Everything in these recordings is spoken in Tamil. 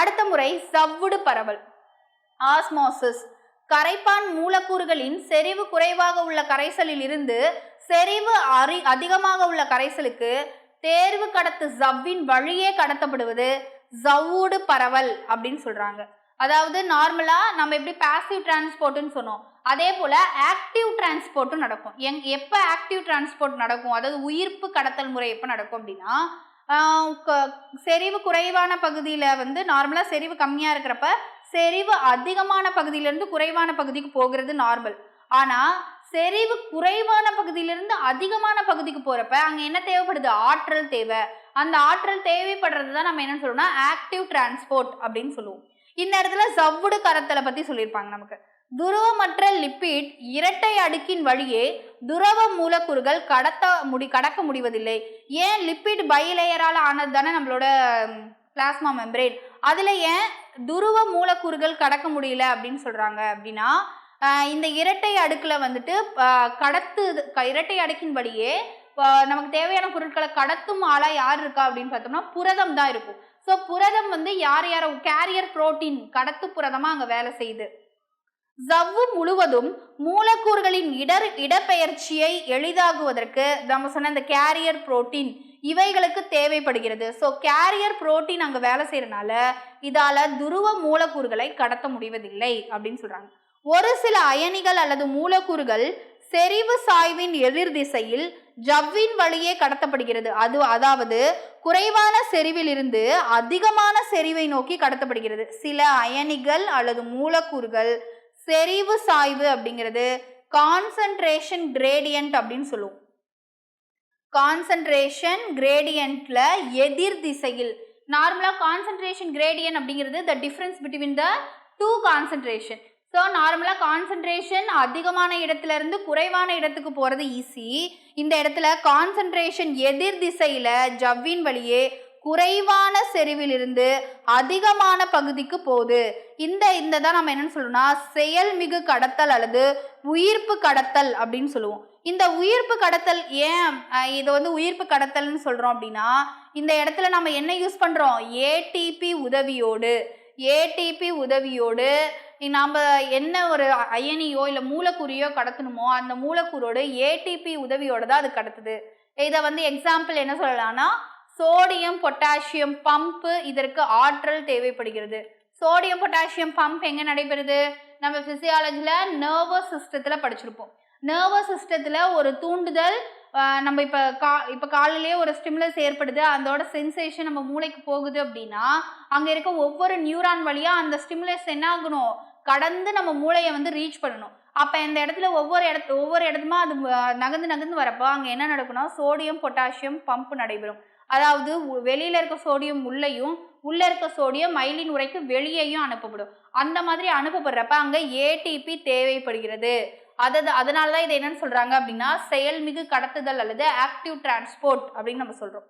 அடுத்த முறை சவ்வுடு பரவல். ஆஸ்மோசிஸ். கரைப்பான் மூலக்கூறுகளின் செறிவு குறைவாக உள்ள கரைசலில் இருந்து செறிவு அரி அதிகமாக உள்ள கரைசலுக்கு தேர்வு கடத்து ஜவ்வின் வழியே கடத்தப்படுவது ஜவ்வூடு பரவல் அப்படின்னு சொல்றாங்க. அதாவது நார்மலா நம்ம எப்படி பாசிவ் டிரான்ஸ்போர்ட்னு சொன்னோம். அதே போல ஆக்டிவ் டிரான்ஸ்போர்ட்டும் நடக்கும். எங் எப்போ ஆக்டிவ் டிரான்ஸ்போர்ட் நடக்கும்? அதாவது உயிர்ப்பு கடத்தல் முறை எப்போ நடக்கும் அப்படின்னா செறிவு குறைவான பகுதியில் வந்து நார்மலாக செறிவு கம்மியாக இருக்கிறப்ப செறிவு அதிகமான பகுதியிலேருந்து குறைவான பகுதிக்கு போகிறது நார்மல் ஆனால் செறிவு குறைவான பகுதியிலிருந்து அதிகமான பகுதிக்கு போகிறப்ப அங்கே என்ன தேவைப்படுது? ஆற்றல் தேவை. அந்த ஆற்றல் தேவைப்படுறது தான் நம்ம என்ன சொல்லுவோம்னா ஆக்டிவ் டிரான்ஸ்போர்ட் அப்படின்னு சொல்லுவோம். இந்த இடத்துல சவ்வுடு கரத்தலை பற்றி சொல்லியிருப்பாங்க நமக்கு. துருவமற்ற லிப்பிட் இரட்டை அடுக்கின் வழியே துரவ மூலக்கூறுகள் கடத்த முடி கடக்க முடிவதில்லை. ஏன் லிப்பிட் பைலேயரால் ஆனது தானே நம்மளோட பிளாஸ்மா மெம்பரேன் அதில் ஏன் துருவ மூலக்கூறுகள் கடக்க முடியல அப்படின்னு சொல்கிறாங்க அப்படின்னா இந்த இரட்டை அடுக்கில் வந்துட்டு கடத்து க- இரட்டை அடுக்கின் வழியே நமக்கு தேவையான பொருட்களை கடத்தும் ஆளாக யார் இருக்கா அப்படின்னு பார்த்தோம்னா புரதம் தான் இருக்கும். ஸோ புரதம் வந்து யார் யாரோ கேரியர் புரோட்டீன் கடத்து புரதமாக அங்கே வேலை செய்யுது. சவ்வு முழுவதும் மூலக்கூறுகளின் இடர் இடப்பெயர்ச்சியை எளிதாகுவதற்கு நம்ம சொன்ன இந்த கேரியர் புரோட்டீன் இவைகளுக்கு தேவைப்படுகிறது. ஸோ கேரியர் புரோட்டீன் அங்கே வேலை செய்கிறனால இதால துருவ மூலக்கூறுகளை கடத்த முடிவதில்லை அப்படின்னு சொல்றாங்க. ஒரு சில அயனிகள் அல்லது மூலக்கூறுகள் செறிவு சாய்வின் எதிர் திசையில் ஜவ்வின் வழியே கடத்தப்படுகிறது. அது அதாவது குறைவான செறிவிலிருந்து அதிகமான செறிவை நோக்கி கடத்தப்படுகிறது. சில அயனிகள் அல்லது மூலக்கூறுகள் செறிவு சாய்வு அப்படிங்கிறது கான்சன்ட்ரேஷன் கிரேடியன்ட் அப்படின்னு சொல்லுவோம். கான்சன்ட்ரேஷன் கிரேடியன்ட்ல எதிர் திசையில் நார்மலாக கான்சன்ட்ரேஷன் கிரேடியன் அப்படிங்கிறது the difference between the two concentration so நார்மலாக கான்சன்ட்ரேஷன் அதிகமான இடத்துல இருந்து குறைவான இடத்துக்கு போகிறது ஈஸி இந்த இடத்துல கான்சன்ட்ரேஷன் எதிர் திசையில் ஜவ்வின் வழியே குறைவான செறிவிலிருந்து அதிகமான பகுதிக்கு போகுது. இந்த இந்த தான் நம்ம என்னன்னு சொல்லணும்னா செயல்மிகு கடத்தல் அல்லது உயிர்ப்பு கடத்தல் அப்படின்னு சொல்லுவோம். இந்த உயிர்ப்பு கடத்தல் ஏன் இதை வந்து உயிர்ப்பு கடத்தல்னு சொல்கிறோம் அப்படின்னா இந்த இடத்துல நம்ம என்ன யூஸ் பண்ணுறோம் ஏடிபி உதவியோடு ஏடிபி உதவியோடு நாம் என்ன ஒரு அயனியோ இல்லை மூலக்கூறையோ கடத்தணுமோ அந்த மூலக்கூறோடு ஏடிபி உதவியோடு தான் அது கடத்துது. இதை வந்து எக்ஸாம்பிள் என்ன சொல்லலாம்னா சோடியம் பொட்டாசியம் பம்பு இதற்கு ஆற்றல் தேவைப்படுகிறது. சோடியம் பொட்டாசியம் பம்ப் எங்கே நடைபெறுது? நம்ம ஃபிசியாலஜியில் நர்வஸ் சிஸ்டத்தில் படிச்சிருப்போம். நர்வஸ் சிஸ்டத்தில் ஒரு தூண்டுதல் நம்ம இப்போ கா இப்போ காலையிலேயே ஒரு ஸ்டிம்லஸ் ஏற்படுது. அதோட சென்சேஷன் நம்ம மூளைக்கு போகுது அப்படின்னா அங்கே இருக்க ஒவ்வொரு நியூரான் வழியாக அந்த ஸ்டிம்லஸ் என்ன ஆகணும் கடந்து நம்ம மூளையை வந்து ரீச் பண்ணணும். அப்போ இந்த இடத்துல ஒவ்வொரு இடத்து ஒவ்வொரு இடத்துமா அது நகர்ந்து நகர்ந்து வரப்போ அங்கே என்ன நடக்கும்னா சோடியம் பொட்டாசியம் பம்ப் நடைபெறும். அதாவது வெளியில் வெளியில இருக்க சோடியம் உள்ளேயும் உள்ள இருக்க சோடியம் மயிலின் உரைக்கு வெளியேயும் அனுப்பப்படும். அந்த மாதிரி அனுப்பப்படுறப்ப அங்க ஏடிபி தேவைப்படுகிறது. அது அதனால தான் இது என்னன்னு சொல்றாங்க அப்படின்னா செயல்மிகு கடத்துதல் அல்லது ஆக்டிவ் டிரான்ஸ்போர்ட் அப்படின்னு நம்ம சொல்றோம்.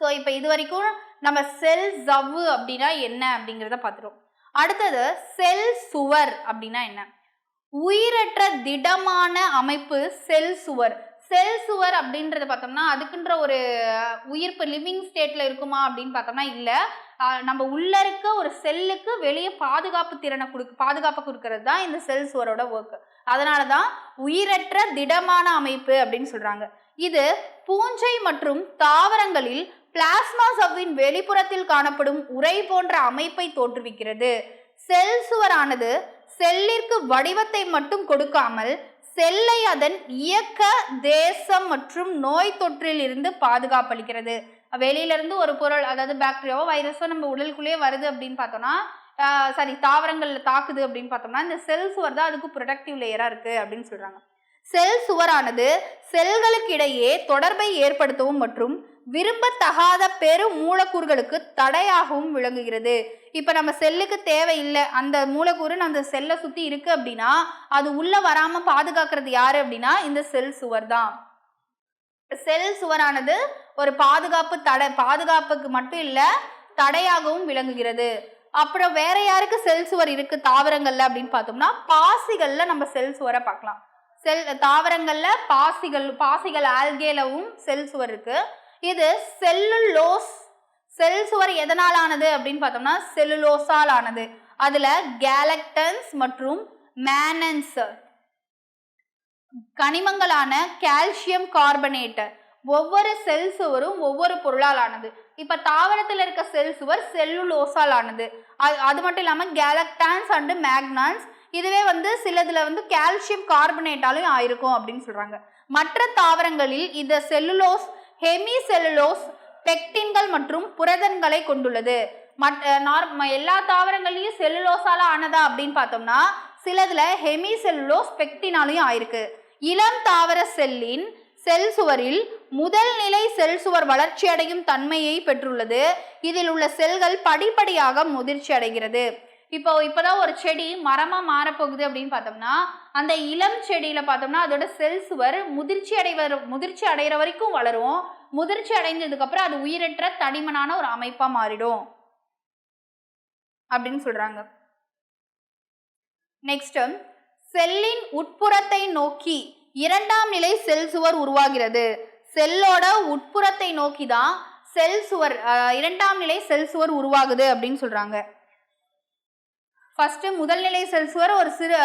ஸோ இப்போ இது வரைக்கும் நம்ம செல் ஜவ்வு அப்படின்னா என்ன அப்படிங்கிறத பார்த்துருவோம் அடுத்தது செல் சுவர் அப்படின்னா என்ன? உயிரற்ற திடமான அமைப்பு செல் சுவர் செல் சுவர் அப்படின்றத பார்த்தோம்னா அதுக்குன்ற ஒரு உயிர்ப்பு லிவிங் ஸ்டேட்ல இருக்குமா அப்படின்னு பார்த்தோம்னா இல்லை. நம்ம உள்ள இருக்க ஒரு செல்லுக்கு வெளியே பாதுகாப்பு திறனை கொடுக்கு பாதுகாப்பு கொடுக்கறது தான் இந்த செல் சுவரோட ஒர்க் அதனால தான் உயிரற்ற திடமான அமைப்பு அப்படின்னு சொல்றாங்க. இது பூஞ்சை மற்றும் தாவரங்களில் பிளாஸ்மா சவ்வின் வெளிப்புறத்தில் காணப்படும் உரை போன்ற அமைப்பை தோற்றுவிக்கிறது. செல் சுவரானது செல்லிற்கு வடிவத்தை மட்டும் கொடுக்காமல் செல்லை அதன் இயக்க தேசம் மற்றும் நோய் தொற்றில் இருந்து பாதுகாப்பளிக்கிறது. வெளியிலிருந்து ஒரு பொருள் அதாவது பாக்டீரியாவோ வைரஸோ நம்ம உடலுக்குள்ளேயே வருது அப்படின்னு பார்த்தோம்னா சாரி தாவரங்களில் தாக்குது அப்படின்னு பார்த்தோம்னா இந்த செல் சுவர் தான் அதுக்கு ப்ரொடக்டிவ் லேயரா இருக்கு அப்படின்னு சொல்றாங்க. செல் சுவரானது செல்களுக்கிடையே தொடர்பை ஏற்படுத்தவும் மற்றும் விரும்பத்தகாத பெரு மூலக்கூறுகளுக்கு தடையாகவும் விளங்குகிறது. இப்போ நம்ம செல்லுக்கு தேவையில்லை. அந்த மூலக்கூறு அந்த செல்லை சுற்றி இருக்கு அப்படின்னா அது உள்ளே வராமல் பாதுகாக்கிறது யாரு அப்படின்னா இந்த செல் சுவர் தான். செல் சுவரானது ஒரு பாதுகாப்பு தடை பாதுகாப்புக்கு மட்டும் இல்லை தடையாகவும் விளங்குகிறது. அப்புறம் வேற யாருக்கு செல் சுவர் இருக்கு தாவரங்கள்ல அப்படின்னு பார்த்தோம்னா பாசிகள்ல நம்ம செல் சுவரை பார்க்கலாம். செல் தாவரங்கள்ல பாசிகள் பாசிகள் ஆல்கேலவும் செல் சுவர் இருக்கு. இது செல்லுலோஸ் செல் சுவர் எதனால் ஆனது அப்படின்னு பார்த்தோம்னா செல்லுலோசால் ஆனது அதுல கேலக்டன்ஸ் மற்றும் மேனன்ஸ் கனிமங்களான கால்சியம் கார்பனேட் ஒவ்வொரு செல் சுவரும் ஒவ்வொரு பொருளால் ஆனது இப்ப தாவரத்தில் இருக்க செல் சுவர் செல்லுலோஸால் ஆனது அது அது மட்டும் இல்லாமல் கேலக்டான்ஸ் அண்டு மேக்னான்ஸ் இதுவே வந்து சிலதுல வந்து கால்சியம் கார்பனேட்டாலும் ஆயிருக்கும் அப்படின்னு சொல்றாங்க. மற்ற தாவரங்களில் இந்த செல்லுலோஸ் ஹெமி செல்லுலோஸ் பெக்டின்கள் மற்றும் புரதன்களை கொண்டுள்ளது. மற்ற நார்ம எல்லா தாவரங்களையும் செல்லுலோஸால ஆனதா அப்படின்னு பார்த்தோம்னா சிலதுல ஹெமி செல்லுலோஸ் பெக்டினாலையும் ஆயிருக்கு. இளம் தாவர செல்லின் செல் சுவரில் முதல் நிலை செல் சுவர் வளர்ச்சி அடையும் தன்மையை பெற்றுள்ளது. இதில் உள்ள செல்கள் படிப்படியாக முதிர்ச்சி அடைகிறது. இப்போ இப்போதான் ஒரு செடி மரமா மாறப்போகுது அப்படின்னு பார்த்தோம்னா அந்த இளம் செடியில் பார்த்தோம்னா அதோட செல் சுவர் முதிர்ச்சி அடைவர் முதிர்ச்சி அடைகிற வரைக்கும் வளரும். முதிர்ச்சி அடைஞ்சதுக்கப்புறம் அது உயிரற்ற தடிமனான ஒரு அமைப்பாக மாறிடும். அப்படின்னு சொல்கிறாங்க நெக்ஸ்ட்டு செல்லின் உட்புறத்தை நோக்கி இரண்டாம் நிலை செல் சுவர் உருவாகிறது. செல்லோட உட்புறத்தை நோக்கி தான் செல் சுவர் இரண்டாம் நிலை செல் சுவர் உருவாகுது அப்படின்னு சொல்கிறாங்க ஃபர்ஸ்ட் முதல்நிலை செல் சுவர் ஒரு சிறு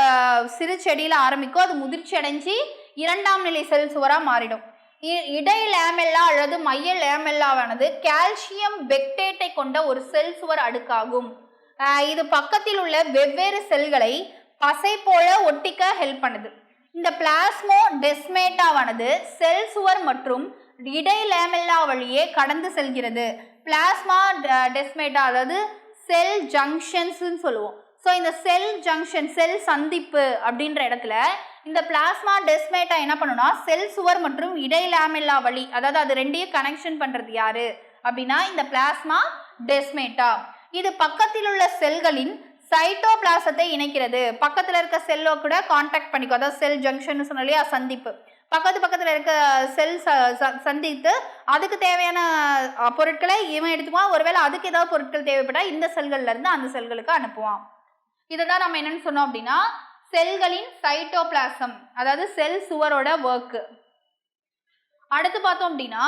சிறு செடியில் ஆரம்பிக்கும். அது முதிர்ச்சி அடைஞ்சு இரண்டாம் நிலை செல் சுவராக மாறிடும். இ- இடை லேமெல்லா அல்லது மைய லேமெல்லாவானது கால்சியம் பெக்டேட்டை கொண்ட ஒரு செல் சுவர் அடுக்காகும். இது பக்கத்தில் உள்ள வெவ்வேறு செல்களை பசை போல ஒட்டிக்க ஹெல்ப் பண்ணுது. இந்த பிளாஸ்மோ டெஸ்மேட்டாவானது செல் சுவர் மற்றும் இடை லேமெல்லா வழியே கடந்து செல்கிறது. பிளாஸ்மா டெஸ்மேட்டா அதாவது செல் ஜங்ஷன்ஸ்ன்னு சொல்லுவோம். ஸோ இந்த செல் ஜங்ஷன் செல் சந்திப்பு அப்படின்ற இடத்துல இந்த பிளாஸ்மா டெஸ்மேட்டா என்ன பண்ணுன்னா செல் சுவர் மற்றும் இடை லேமெல்லா வழி அதாவது அது ரெண்டையும் கனெக்ஷன் பண்றது யாரு? அப்படின்னா இந்த பிளாஸ்மா டெஸ்மேட்டா இது பக்கத்தில் உள்ள செல்களின் சைட்டோபிளாசத்தை இணைக்கிறது. பக்கத்தில் இருக்க செல்லோ கூட காண்டாக்ட் பண்ணிக்கும். அதாவது செல் ஜங்ஷன் சொன்னாலே இல்லையா சந்திப்பு. பக்கத்து பக்கத்தில் இருக்க செல் சந்தித்து அதுக்கு தேவையான பொருட்களை இவன் எடுத்துக்குவான். ஒருவேளை அதுக்கு ஏதாவது பொருட்கள் தேவைப்பட்டா இந்த செல்கள்ல இருந்து அந்த செல்களுக்கு அனுப்புவான். இதை தான் நம்ம என்னன்னு சொன்னோம் அப்படின்னா செல்களின் சைட்டோபிளாசம் அதாவது செல் சுவரோட ஒர்க்கு அடுத்து பார்த்தோம் அப்படின்னா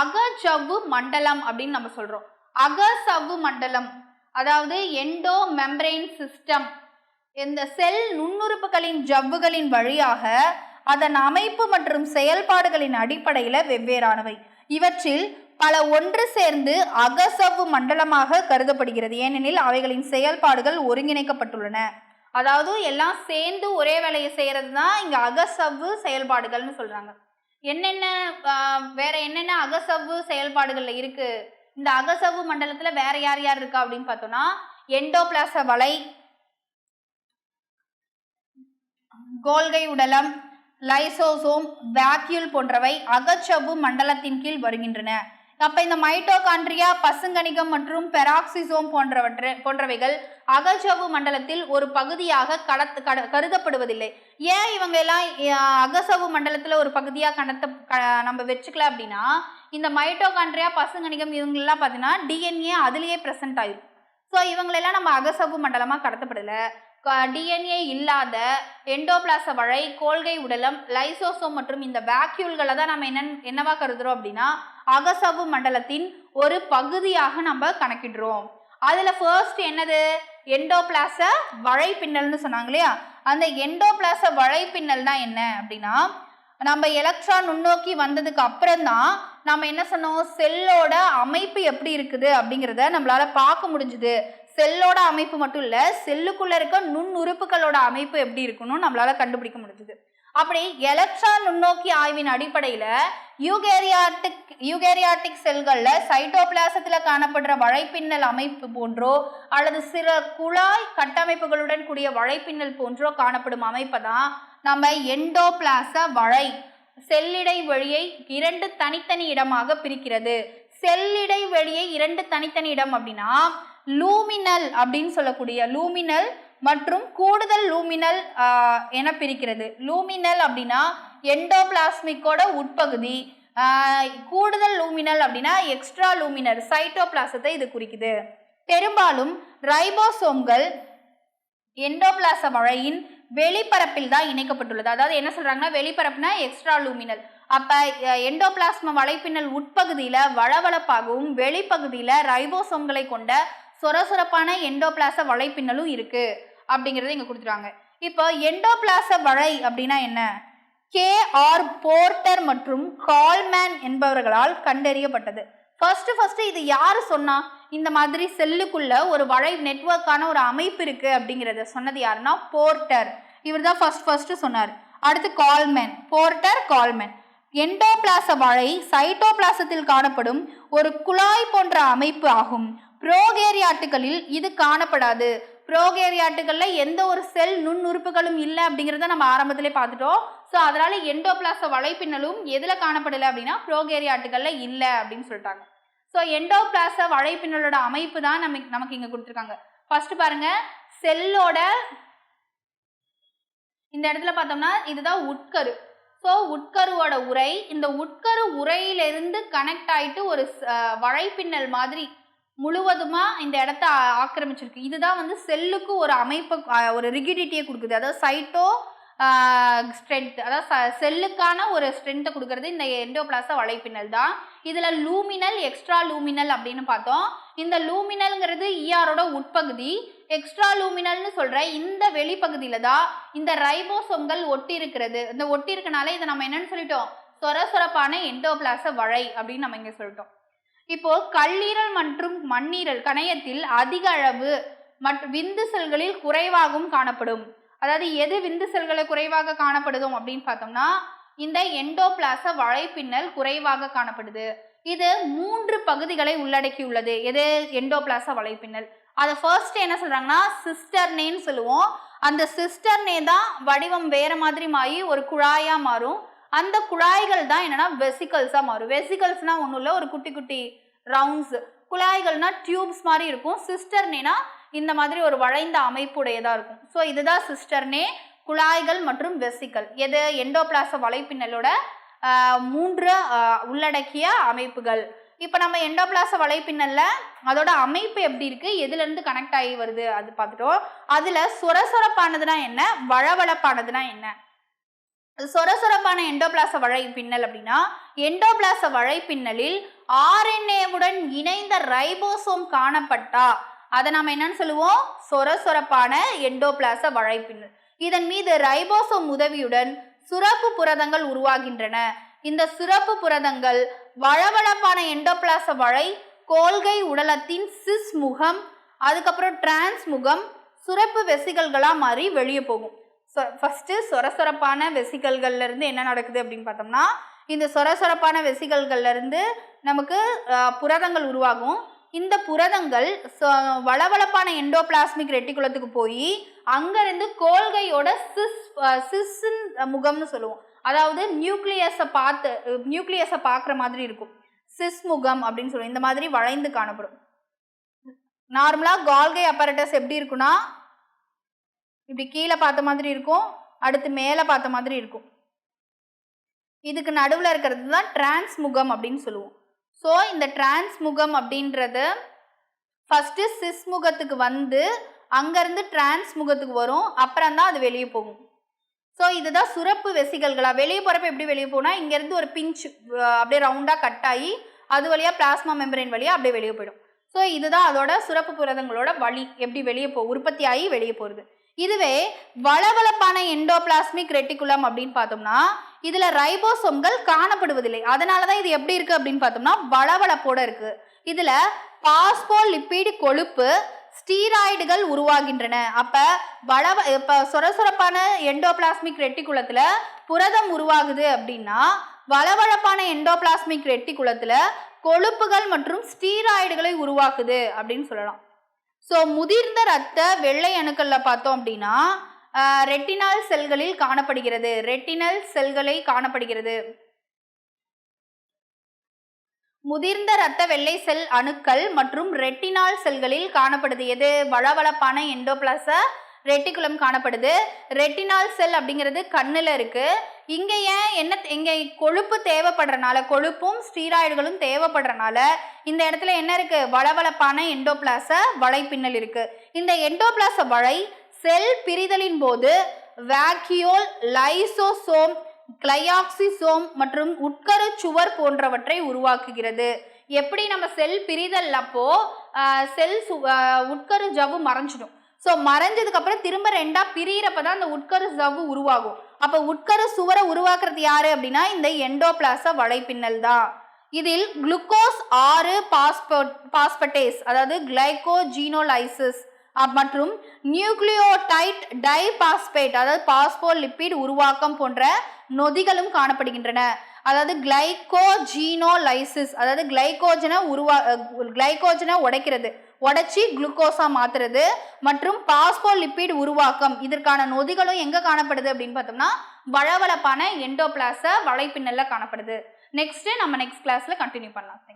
அகச்சவ்வு மண்டலம் அப்படின்னு நம்ம சொல்றோம். அகசவ்வு மண்டலம் அதாவது எண்டோ மெம்பரைன் சிஸ்டம் இந்த செல் நுண்ணுறுப்புகளின் ஜவ்வுகளின் வழியாக அதன் அமைப்பு மற்றும் செயல்பாடுகளின் அடிப்படையில் வெவ்வேறானவை. இவற்றில் பல ஒன்று சேர்ந்து அகசவ்வு மண்டலமாக கருதப்படுகிறது. ஏனெனில் அவைகளின் செயல்பாடுகள் ஒருங்கிணைக்கப்பட்டுள்ளன. அதாவது எல்லாம் சேர்ந்து ஒரே வேலையை செய்யறது தான் இங்கே அகசவ்வு செயல்பாடுகள்னு சொல்றாங்க. என்னென்ன வேற என்னென்ன அகசவ்வு செயல்பாடுகள்ல இருக்கு? இந்த அகசவ்வு மண்டலத்துல வேற யார் யார் இருக்கா அப்படின்னு பார்த்தோம்னா எண்டோபிளாச வலை கோல்கை உடலம் லைசோசோம் வேக்யூல் போன்றவை அகச்சவ்வு மண்டலத்தின் கீழ் வருகின்றன. அப்ப இந்த மைட்டோகாண்ட்ரியா பசுங்கணிகம் மற்றும் பெராக்சிசோம் போன்றவற்றை போன்றவைகள் அகச்சோவு மண்டலத்தில் ஒரு பகுதியாக கடத்து கட கருதப்படுவதில்லை. ஏன் இவங்க எல்லாம் அஹ், மண்டலத்துல ஒரு பகுதியா கடத்த க- நம்ம வச்சுக்கல அப்படின்னா இந்த மைட்டோகாண்ட்ரியா பசுங்கணிகம் இவங்களெல்லாம் பார்த்தீங்கன்னா டிஎன்ஏ அதுலேயே ப்ரெசென்ட் ஆயிருக்கும் ஸோ இவங்களெல்லாம் நம்ம அகசவு மண்டலமாக கடத்தப்படலை. டிஎன்ஏ இல்லாத எண்டோபிளாச வழை கோள்கை உடலம் லைசோசோம் மற்றும் இந்த வேக்யூல்களை தான் நம்ம என்ன என்னவா கருதுறோம் அப்படின்னா அகசவு மண்டலத்தின் ஒரு பகுதியாக நம்ம கணக்கிடுறோம். அதுல ஃபர்ஸ்ட் என்னது? எண்டோபிளாச வழைப்பின்னல்னு சொன்னாங்க இல்லையா? அந்த எண்டோபிளாச வழைப்பின்னல் தான் என்ன அப்படின்னா நம்ம எலக்ட்ரான் நுண்ணோக்கி வந்ததுக்கு அப்புறம் தான் நம்ம என்ன சொன்னோம்? செல்லோட அமைப்பு எப்படி இருக்குது அப்படிங்கிறத நம்மளால பார்க்க முடிஞ்சுது. செல்லோட அமைப்பு மட்டும் இல்லை செல்லுக்குள்ள இருக்க நுண்ணுறுப்புகளோட அமைப்பு எப்படி இருக்குன்னு நம்மளால கண்டுபிடிக்க முடிஞ்சுது. அப்படி எலக்ட்ரான் நுண்ணோக்கி ஆய்வின் அடிப்படையில யூகேரியாட்டிக் யூகேரியாட்டிக் செல்கள்ல சைட்டோபிளாசத்துல காணப்படுற வழைப்பின்னல் அமைப்பு போன்றோ அல்லது சில குழாய் கட்டமைப்புகளுடன் கூடிய வழைப்பின்னல் போன்றோ காணப்படும் அமைப்பை தான் நம்ம எண்டோபிளாச வழை செல்லிடை வழியை இரண்டு தனித்தனி இடமாக பிரிக்கிறது. செல்லிடை வழியை இரண்டு தனித்தனி இடம் அப்படின்னா லூமினல் அப்படின்னு சொல்லக்கூடிய லூமினல் மற்றும் கூடுதல் லூமினல் என பிரிக்கிறது. லூமினல் அப்படின்னா எண்டோபிளாஸ்மிக்கோட உட்பகுதி. கூடுதல் லூமினல் அப்படின்னா எக்ஸ்ட்ரா லூமினல் சைட்டோபிளாசத்தை இது குறிக்குது. பெரும்பாலும் ரைபோசோம்கள் எண்டோபிளாச வழையின் வெளிப்பரப்பில் தான் இணைக்கப்பட்டுள்ளது. அதாவது என்ன சொல்றாங்கன்னா வெளிப்பரப்புனா எக்ஸ்ட்ரா லூமினல் அப்ப எண்டோபிளாஸ்ம வலைப்பின்னல் உட்பகுதியில வளவளப்பாகவும் வெளிப்பகுதியில ரைபோசோம்களை கொண்ட சொரசொரப்பான எண்டோபிளாச வலைப்பின்னலும் இருக்கு அப்படிங்கறத இங்க கொடுத்துருவாங்க இப்போ எண்டோபிளாச வலை அப்படின்னா என்ன? கே ஆர் போர்ட்டர் மற்றும் கால்மேன் என்பவர்களால் கண்டறியப்பட்டது. ஃபர்ஸ்ட் ஃபர்ஸ்ட் இது யாரு சொன்னா? இந்த மாதிரி செல்லுக்குள்ள ஒரு வலை நெட்வொர்க்கான ஒரு அமைப்பு இருக்கு அப்படிங்கிறத சொன்னது யாருன்னா போர்ட்டர் இவர் தான் ஃபர்ஸ்ட் ஃபர்ஸ்ட் சொன்னார். அடுத்து கால்மேன் போர்ட்டர் கால்மேன் எண்டோபிளாச வலை சைட்டோபிளாசத்தில் காணப்படும் ஒரு குழாய் போன்ற அமைப்பு ஆகும். புரோகேரியாட்டுகளில் இது காணப்படாது. புரோகேரியாட்டுகளில் எந்த ஒரு செல் நுண்ணுறுப்புகளும் இல்லை அப்படிங்கிறத நம்ம ஆரம்பத்திலே பார்த்துட்டோம். ஸோ அதனால எண்டோபிளாச வலைப்பின்னலும் எதில் காணப்படலை அப்படின்னா புரோகேரியாட்டுகளில் இல்லை அப்படின்னு சொல்லிட்டாங்க. ஸோ எண்டோபிளாச வலைப்பின்னலோட அமைப்பு தான் நமக்கு நமக்கு இங்கே கொடுத்துருக்காங்க. ஃபர்ஸ்ட் பாருங்க செல்லோட இந்த இடத்துல பார்த்தோம்னா இதுதான் உட்கரு. ஸோ உட்கருவோட உரை இந்த உட்கரு உரையிலிருந்து கனெக்ட் ஆயிட்டு ஒரு வலைப்பின்னல் மாதிரி முழுவதுமா இந்த இடத்த ஆக்கிரமிச்சிருக்கு. இதுதான் வந்து செல்லுக்கு ஒரு அமைப்பு ஒரு ரிகிடிட்டியை கொடுக்குது. அதாவது சைட்டோ ஸ்ட்ரென்த் அதாவது ச- செல்லுக்கான ஒரு ஸ்ட்ரென்த்தை கொடுக்கறது இந்த எண்டோபிளாச வலைப்பின்னல் தான். இதில் லூமினல் எக்ஸ்ட்ரா லூமினல் அப்படின்னு பார்த்தோம். இந்த லூமினல்ங்கிறது ஈஆரோட உட்பகுதி. எக்ஸ்ட்ரா லூமினல்னு சொல்கிற இந்த வெளிப்பகுதியில் தான் இந்த ரைபோசோம்கள் ஒட்டி இருக்கிறது இந்த ஒட்டி இருக்கனால இதை நம்ம என்னன்னு சொல்லிட்டோம்? சொர சொரப்பான எண்டோபிளாச வழை அப்படின்னு நம்ம இங்கே சொல்லிட்டோம். இப்போ கல்லீரல் மற்றும் மண்ணீரல் கணையத்தில் அதிக அளவு மற்றும் விந்து செல்களில் குறைவாகவும் காணப்படும். அதாவது எது விந்து செல்களை குறைவாக காணப்படுதும் அப்படின்னு பார்த்தோம்னா இந்த எண்டோபிளாச வலைப்பின்னல் குறைவாக காணப்படுது. இது மூன்று பகுதிகளை உள்ளடக்கியுள்ளது. எது? எண்டோபிளாச வலைப்பின்னல். அதை ஃபர்ஸ்ட் என்ன சொல்றாங்கன்னா சிஸ்டர்னேன்னு சொல்லுவோம். அந்த சிஸ்டர்னே தான் வடிவம் வேற மாதிரி மாறி ஒரு குழாயா மாறும். அந்த குழாய்கள் தான் என்னன்னா வெசிக்கல்ஸாக மாறும். வெசிகல்ஸ்னா ஒன்றும் இல்லை ஒரு குட்டி குட்டி ரவுண்ட்ஸ் குழாய்கள்னா டியூப்ஸ் மாதிரி இருக்கும். சிஸ்டர்னேனா இந்த மாதிரி ஒரு வளைந்த அமைப்புடையதாக இருக்கும். ஸோ இதுதான் சிஸ்டர்னே குழாய்கள் மற்றும் வெசிக்கல் எது? எண்டோபிளாச வலைப்பின்னலோட மூன்று உள்ளடக்கிய அமைப்புகள். இப்போ நம்ம எண்டோபிளாச வலைப்பின்னல்ல அதோட அமைப்பு எப்படி இருக்கு? எதுலேருந்து கனெக்ட் ஆகி வருது? அது பார்த்துட்டோம். அதுல சொரசொரப்பானதுனா என்ன? வளவளப்பானதுனா என்ன? சொரசொரப்பான எண்டோபிளாச வலைப்பின்னல் அப்படின்னா எண்டோபிளாச வலைப்பின்னலில் ஆர்என்ஏவுடன் இணைந்த ரைபோசோம் காணப்பட்டா. அதை நம்ம என்னன்னு சொல்லுவோம்? சொரசொரப்பான எண்டோபிளாச வலைப்பின்னல் இதன் மீது ரைபோசோம் உதவியுடன் சுரப்பு புரதங்கள் உருவாகின்றன. இந்த சுரப்பு புரதங்கள் வளவளப்பான எண்டோபிளாச வலை கோல்கை உடலத்தின் சிஸ் முகம் அதுக்கப்புறம் டிரான்ஸ் முகம் சுரப்பு வெசிகல்களாக மாறி வெளியே போகும். ஃபஸ்ட்டு சொரசொரப்பான வெசிகல்கள்ல இருந்து என்ன நடக்குது அப்படின்னு பார்த்தோம்னா இந்த சொரசொரப்பான வெசிகல்கள்லேருந்து நமக்கு புரதங்கள் உருவாகும். இந்த புரதங்கள் வளவளப்பான எண்டோபிளாஸ்மிக் ரெட்டிகுலத்துக்கு போய் அங்கேருந்து கோல்கையோட சிஸ் சிஸ்ஸின் முகம்னு சொல்லுவோம். அதாவது நியூக்ளியஸை பார்த்து நியூக்ளியஸை பார்க்குற மாதிரி இருக்கும். சிஸ் முகம் அப்படின்னு சொல்லுவோம். இந்த மாதிரி வளைந்து காணப்படும். நார்மலாக கால்கை அப்பரட்டஸ் எப்படி இருக்குன்னா இப்படி கீழே பார்த்த மாதிரி இருக்கும். அடுத்து மேலே பார்த்த மாதிரி இருக்கும். இதுக்கு நடுவில் இருக்கிறது தான் டிரான்ஸ் முகம் அப்படின்னு சொல்லுவோம். ஸோ இந்த டிரான்ஸ் முகம் அப்படின்றது ஃபஸ்ட்டு சிஸ் முகத்துக்கு வந்து அங்கேருந்து டிரான்ஸ் முகத்துக்கு வரும் அப்புறம் தான் அது வெளியே போகும். ஸோ இதுதான் சுரப்பு வெசிகல்களாக வெளியே போகிறப்ப எப்படி வெளியே போனால் இங்கேருந்து ஒரு பிஞ்ச் அப்படியே ரவுண்டாக கட் ஆகி அது வழியாக பிளாஸ்மா மெம்பரேன் வழியாக அப்படியே வெளியே போயிடும். ஸோ இதுதான் அதோட சுரப்பு புரதங்களோட வழி எப்படி வெளியே போ உற்பத்தி ஆகி வெளியே போகிறது இதுவே வளவளப்பான எண்டோபிளாஸ்மிக் ரெட்டிகுலம் அப்படின்னு பார்த்தோம்னா இதில் ரைபோசோம்கள் காணப்படுவதில்லை. அதனாலதான் இது எப்படி இருக்குது அப்படின்னு பார்த்தோம்னா வளவளப்போட இருக்குது இதில் பாஸ்போலிப்பிட் கொழுப்பு ஸ்டீராய்டுகள் உருவாகின்றன. அப்போ வளவ இப்போ சொரசொரப்பான எண்டோபிளாஸ்மிக் ரெட்டிகுலத்தில் புரதம் உருவாகுது அப்படின்னா வளவளப்பான எண்டோபிளாஸ்மிக் ரெட்டிகுலத்தில் கொழுப்புகள் மற்றும் ஸ்டீராய்டுகளை உருவாக்குது அப்படின்னு சொல்லலாம். ஸோ முதிர்ந்த ரத்த வெள்ளை அணுக்கள்ல பார்த்தோம் அப்படின்னா ரெட்டினால் செல்களில் காணப்படுகிறது. ரெட்டினல் செல்களை காணப்படுகிறது. முதிர்ந்த இரத்த வெள்ளை செல் அணுக்கள் மற்றும் ரெட்டினால் செல்களில் காணப்படுது. எது? வளவளப்பான எண்டோபிளாச ரெட்டிகுலம் காணப்படுது. ரெட்டினால் செல் அப்படிங்கிறது கண்ணில் இருக்கு. இங்கே ஏன் என்ன இங்கே கொழுப்பு தேவைப்படுறனால கொழுப்பும் ஸ்டீராய்டுகளும் தேவைப்படுறனால இந்த இடத்துல என்ன இருக்கு? வளவளப்பான எண்டோபிளாச வலைப்பின்னல் இருக்கு. இந்த எண்டோபிளாச வலை செல் பிரிதலின் போது வேக்யூல் லைசோசோம் கிளையாக்சிசோம் மற்றும் உட்கரு சுவர் போன்றவற்றை உருவாக்குகிறது. எப்படி நம்ம செல் பிரிதல் அப்போ செல் உட்கரு ஜவ்வு மறைஞ்சிடும். ஸோ மறைஞ்சதுக்கு அப்புறம் திரும்ப ரெண்டா பிரியறப்ப தான் அந்த உட்கரு ஜவ்வு உருவாகும். அப்போ உட்கரு சுவரை உருவாக்குறது யாரு அப்படின்னா இந்த எண்டோபிளாச வலைப்பின்னல் தான். இதில் குளுக்கோஸ் ஆறு பாஸ்போ பாஸ்பட்டேஸ் அதாவது கிளைகோஜீனோலைசிஸ் மற்றும் நியூக்ளியோடைட் டைபாஸ்பேட் அதாவது பாஸ்போலிப்பிட் உருவாக்கம் போன்ற நொதிகளும் காணப்படுகின்றன. அதாவது கிளைகோஜீனோலைசிஸ் அதாவது கிளைகோஜனை உருவா கிளைகோஜனை உடைக்கிறது உடைச்சி குளுக்கோஸா மாத்துறது மற்றும் பாஸ்போலிப்பிட் உருவாக்கம். இதற்கான நொதிகளும் எங்க காணப்படுது அப்படின்னு பார்த்தோம்னா வளவளப்பான எண்டோபிளாச வலைப்பின்னல்ல காணப்படுது. நெக்ஸ்ட் நம்ம நெக்ஸ்ட் கிளாஸ்ல கண்டினியூ பண்ணலாம்.